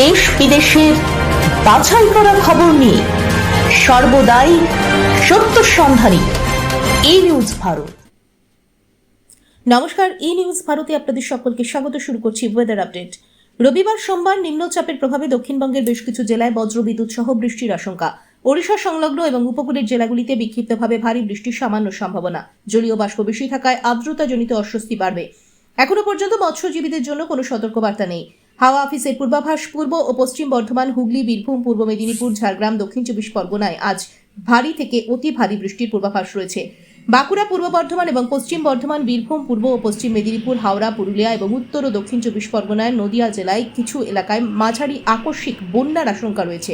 দেশ বিদেশের বাছাই করা খবর নিয়ে সর্বদাই সত্য সন্ধানী এই নিউজ ভারত। নমস্কার ই নিউজ ভারতে আপনাদের সকলকে স্বাগত, শুরু করছি ওয়েদার আপডেট রবিবার সোমবার নিম্নচাপের প্রভাবে দক্ষিণবঙ্গের বেশ কিছু জেলায় বজ্রবিদ্যুৎ সহ বৃষ্টির আশঙ্কা। ওড়িশা সংলগ্ন এবং উপকূলের জেলাগুলিতে বিক্ষিপ্তভাবে ভারী বৃষ্টির সামান্য সম্ভাবনা। জলীয় বাষ্প বেশি থাকায় আর্দ্রতাজনিত অস্বস্তি বাড়বে। এখনও পর্যন্ত মৎস্যজীবীদের জন্য কোনো সতর্কবার্তা নেই। হাওয়া অফিসের পূর্বাভাস পূর্ব ও পশ্চিম বর্ধমান, হুগলি, বীরভূম, পূর্ব মেদিনীপুর, ঝাড়গ্রাম, দক্ষিণ চব্বিশ পরগনায় আজ ভারী থেকে অতি ভারী বৃষ্টির পূর্বাভাস রয়েছে। বাঁকুড়া, পূর্ব বর্ধমান এবং পশ্চিম বর্ধমান, বীরভূম, পূর্ব ও পশ্চিম মেদিনীপুর, হাওড়া, পুরুলিয়া এবং উত্তর ও দক্ষিণ চব্বিশ পরগনায় নদিয়া জেলায় কিছু এলাকায় মাঝারি আকস্মিক বন্যার আশঙ্কা রয়েছে।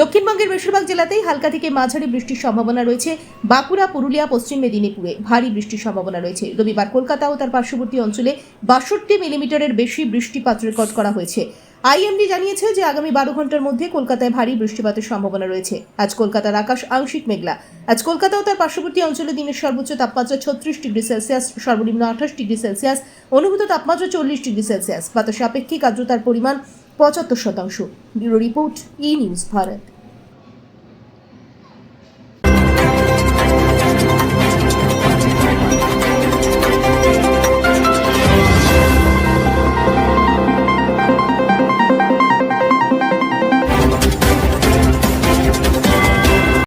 দক্ষিণবঙ্গের বেশিরভাগ জেলাতেই হালকা থেকে মাঝারি বৃষ্টির সম্ভাবনা রয়েছে। বাঁকুড়া, পুরুলিয়া, পশ্চিম মেদিনীপুরে ভারী বৃষ্টির সম্ভাবনা রয়েছে। রবিবার কলকাতা ও তার পার্শ্ববর্তী অঞ্চলে বাষট্টি মিলিমিটারের বেশি বৃষ্টিপাত রেকর্ড করা হয়েছে। আইএমডি জানিয়েছে যে আগামী বারো ঘণ্টার মধ্যে কলকাতায় ভারী বৃষ্টিপাতের সম্ভাবনা রয়েছে। আজ কলকাতার আকাশ আংশিক মেঘলা। আজ কলকাতা ও তার পার্শ্ববর্তী অঞ্চলে দিনের সর্বোচ্চ তাপমাত্রা ছত্রিশ ডিগ্রি সেলসিয়াস, সর্বনিম্ন আঠাশ ডিগ্রি সেলসিয়াস, অনুভূত তাপমাত্রা চল্লিশ ডিগ্রি সেলসিয়াস। বাতাসে আপেক্ষিক আর্দ্রতার পরিমাণ পঁচাত্তর শতাংশ bureau report E News Bharat.